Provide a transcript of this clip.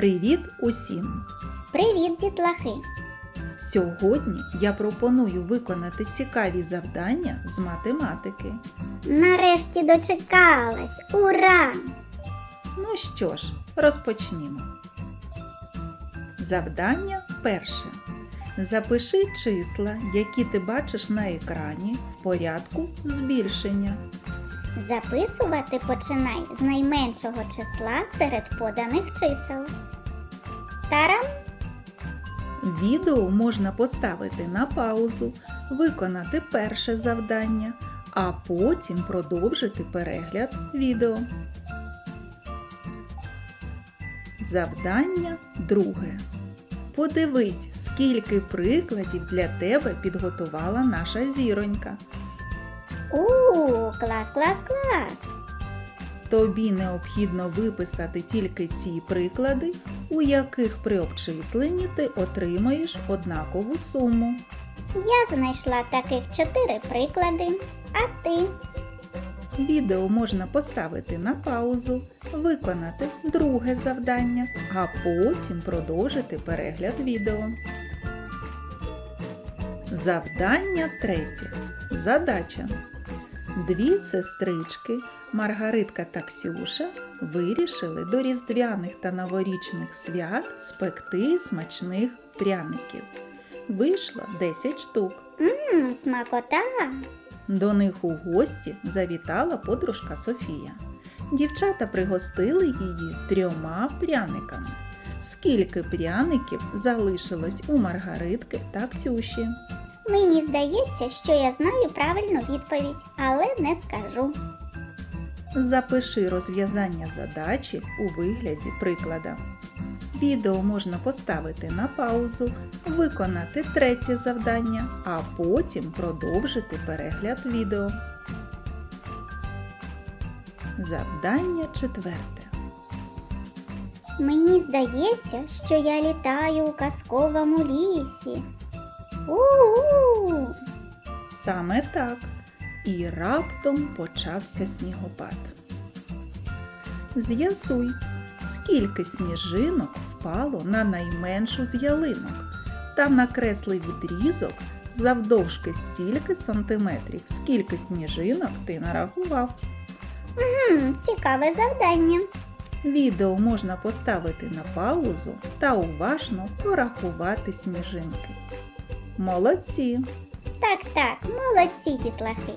Привіт усім! Привіт, дітлахи! Сьогодні я пропоную виконати цікаві завдання з математики. Нарешті дочекалась! Ура! Ну що ж, розпочнімо. Завдання перше. Запиши числа, які ти бачиш на екрані в порядку збільшення. Записувати починай з найменшого числа серед поданих чисел. Тарам! Відео можна поставити на паузу, виконати перше завдання, а потім продовжити перегляд відео. Завдання друге. Подивись, скільки прикладів для тебе підготувала наша зіронька. У, клас, клас, клас! Тобі необхідно виписати тільки ті приклади, у яких при обчисленні ти отримаєш однакову суму. Я знайшла таких чотири приклади. А ти? Відео можна поставити на паузу, виконати друге завдання, а потім продовжити перегляд відео. Завдання третє. Задача. Дві сестрички Маргаритка та Ксюша вирішили до різдвяних та новорічних свят спекти смачних пряників. Вийшло 10 штук. Мм, смакота! До них у гості завітала подружка Софія. Дівчата пригостили її трьома пряниками. Скільки пряників залишилось у Маргаритки та Ксюші? Мені здається, що я знаю правильну відповідь, але не скажу. Запиши розв'язання задачі у вигляді приклада. Відео можна поставити на паузу, виконати третє завдання, а потім продовжити перегляд відео. Завдання четверте. Мені здається, що я літаю у казковому лісі. У-у-у! Саме так. І раптом почався снігопад. З'ясуй, скільки сніжинок впало на найменшу з ялинок та накресли відрізок завдовжки стільки сантиметрів, скільки сніжинок ти нарахував. Хм, цікаве завдання. Відео можна поставити на паузу та уважно порахувати сніжинки. Молодці! Так, так, молодці дітлахи.